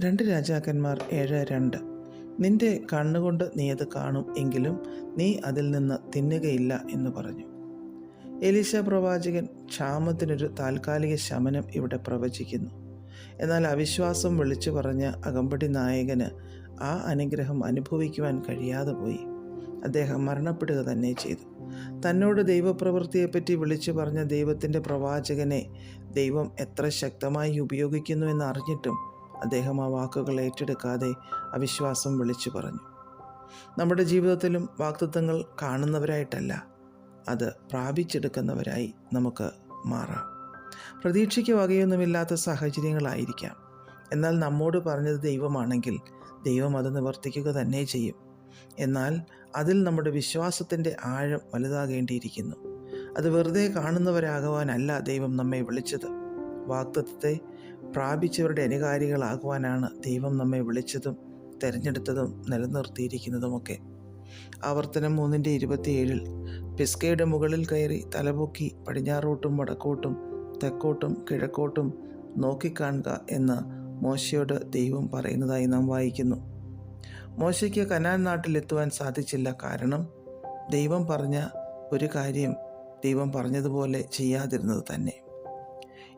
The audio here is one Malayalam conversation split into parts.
രണ്ട് രാജാക്കന്മാർ ഏഴ് രണ്ട്. നിന്റെ കണ്ണുകൊണ്ട് നീ അത് കാണും എങ്കിലും നീ അതിൽ നിന്ന് തിന്നുകയില്ല എന്ന് പറഞ്ഞു. എലീശ പ്രവാചകൻ ക്ഷാമത്തിനൊരു താൽക്കാലിക ശമനം ഇവിടെ പ്രവചിക്കുന്നു. എന്നാൽ അവിശ്വാസം വിളിച്ചു പറഞ്ഞ അകമ്പടി നായകന് ആ അനുഗ്രഹം അനുഭവിക്കുവാൻ കഴിയാതെ പോയി. അദ്ദേഹം മരണപ്പെടുക തന്നെ ചെയ്തു. തന്നോട് ദൈവപ്രവൃത്തിയെപ്പറ്റി വിളിച്ചു പറഞ്ഞ ദൈവത്തിന്റെ പ്രവാചകനെ ദൈവം എത്ര ശക്തമായി ഉപയോഗിക്കുന്നു എന്ന് അറിഞ്ഞിട്ടും അദ്ദേഹം ആ വാക്കുകൾ ഏറ്റെടുക്കാതെ അവിശ്വാസം വിളിച്ചു പറഞ്ഞു. നമ്മുടെ ജീവിതത്തിലും വാക്തത്വങ്ങൾ കാണുന്നവരായിട്ടല്ല അത് പ്രാപിച്ചെടുക്കുന്നവരായി നമുക്ക് മാറാം. പ്രതീക്ഷയ്ക്ക് വകയൊന്നുമില്ലാത്ത സാഹചര്യങ്ങളായിരിക്കാം. എന്നാൽ നമ്മോട് പറഞ്ഞത് ദൈവമാണെങ്കിൽ ദൈവം അത് നിവർത്തിക്കുക തന്നെ ചെയ്യും. എന്നാൽ അതിൽ നമ്മുടെ വിശ്വാസത്തിന്റെ ആഴം വലുതാകേണ്ടിയിരിക്കുന്നു. അത് വെറുതെ കാണുന്നവരാകുവാനല്ല ദൈവം നമ്മെ വിളിച്ചത്. വാക്തത്വത്തെ പ്രാപിച്ചവരുടെ അനുകാരികളാകുവാനാണ് ദൈവം നമ്മെ വിളിച്ചതും തിരഞ്ഞെടുത്തതും നിലനിർത്തിയിരിക്കുന്നതുമൊക്കെ. ആവർത്തനം മൂന്നിന്റെ ഇരുപത്തിയേഴിൽ പിസ്കയുടെ മുകളിൽ കയറി തലപൊക്കി പടിഞ്ഞാറോട്ടും വടക്കോട്ടും തെക്കോട്ടും കിഴക്കോട്ടും നോക്കിക്കാണുക എന്ന് മോശയോട് ദൈവം പറയുന്നതായി നാം വായിക്കുന്നു. മോശയ്ക്ക് കനാൻ നാട്ടിലെത്തുവാൻ സാധിച്ചില്ല കാരണം ദൈവം പറഞ്ഞ ഒരു കാര്യം ദൈവം പറഞ്ഞതുപോലെ ചെയ്യാതിരുന്നത് തന്നെ.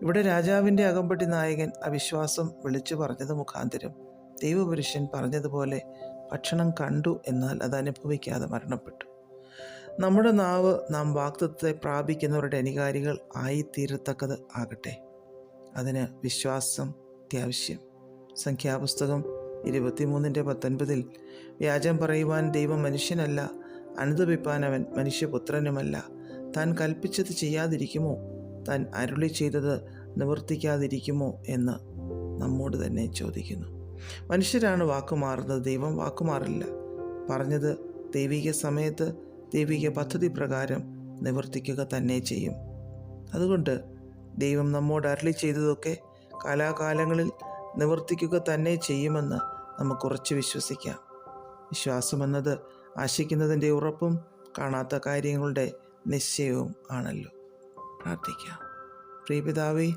ഇവിടെ രാജാവിന്റെ അകമ്പടി നായകൻ അവിശ്വാസം വിളിച്ചു പറഞ്ഞത് മുഖാന്തരം. ദൈവപുരുഷൻ പറഞ്ഞതുപോലെ ഭക്ഷണം കണ്ടു എന്നാൽ അത് അനുഭവിക്കാതെ മരണപ്പെട്ടു. നമ്മുടെ നാവ് നാം വാക്തത്വത്തെ പ്രാപിക്കുന്നവരുടെ അനുകാരികൾ ആയിത്തീരത്തക്കത് ആകട്ടെ. അതിന് വിശ്വാസം അത്യാവശ്യം. സംഖ്യാപുസ്തകം ഇരുപത്തിമൂന്നിന്റെ പത്തൊൻപതിൽ വ്യാജം പറയുവാൻ ദൈവം മനുഷ്യനല്ല അനുദപിപ്പാൻ അവൻ മനുഷ്യപുത്രനുമല്ല. താൻ കൽപ്പിച്ചത് ചെയ്യാതിരിക്കുമോ? താൻ അരുളി ചെയ്തത് നിവർത്തിക്കാതിരിക്കുമോ എന്ന് നമ്മോട് തന്നെ ചോദിക്കുന്നു. മനുഷ്യരാണ് വാക്കുമാറുന്നത് ദൈവം വാക്കുമാറില്ല. പറഞ്ഞത് ദൈവിക സമയത്ത് ദൈവിക പദ്ധതി പ്രകാരം നിവർത്തിക്കുക തന്നെ ചെയ്യും. അതുകൊണ്ട് ദൈവം നമ്മോട് അരളി ചെയ്തതൊക്കെ കാലാകാലങ്ങളിൽ നിവർത്തിക്കുക തന്നെ ചെയ്യുമെന്ന് നമുക്ക് ഉറച്ചു വിശ്വസിക്കാം. വിശ്വാസമെന്നത് ആശിക്കുന്നതിന്റെ ഉറപ്പും കാണാത്ത കാര്യങ്ങളുടെ നിശ്ചയവും ആണല്ലോ. പ്രാർത്ഥിക്കാം. പ്രിയപിതാവേ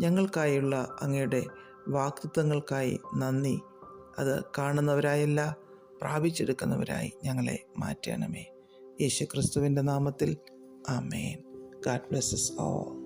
ഞങ്ങൾക്കായുള്ള അങ്ങയുടെ വാക്തത്വങ്ങൾക്കായി നന്ദി. അത് കാണുന്നവരായല്ല പ്രാപിച്ചെടുക്കുന്നവരായി ഞങ്ങളെ മാറ്റണമേ. യേശു ക്രിസ്തുവിന്റെ നാമത്തിൽ ആമേൻ. God blesses all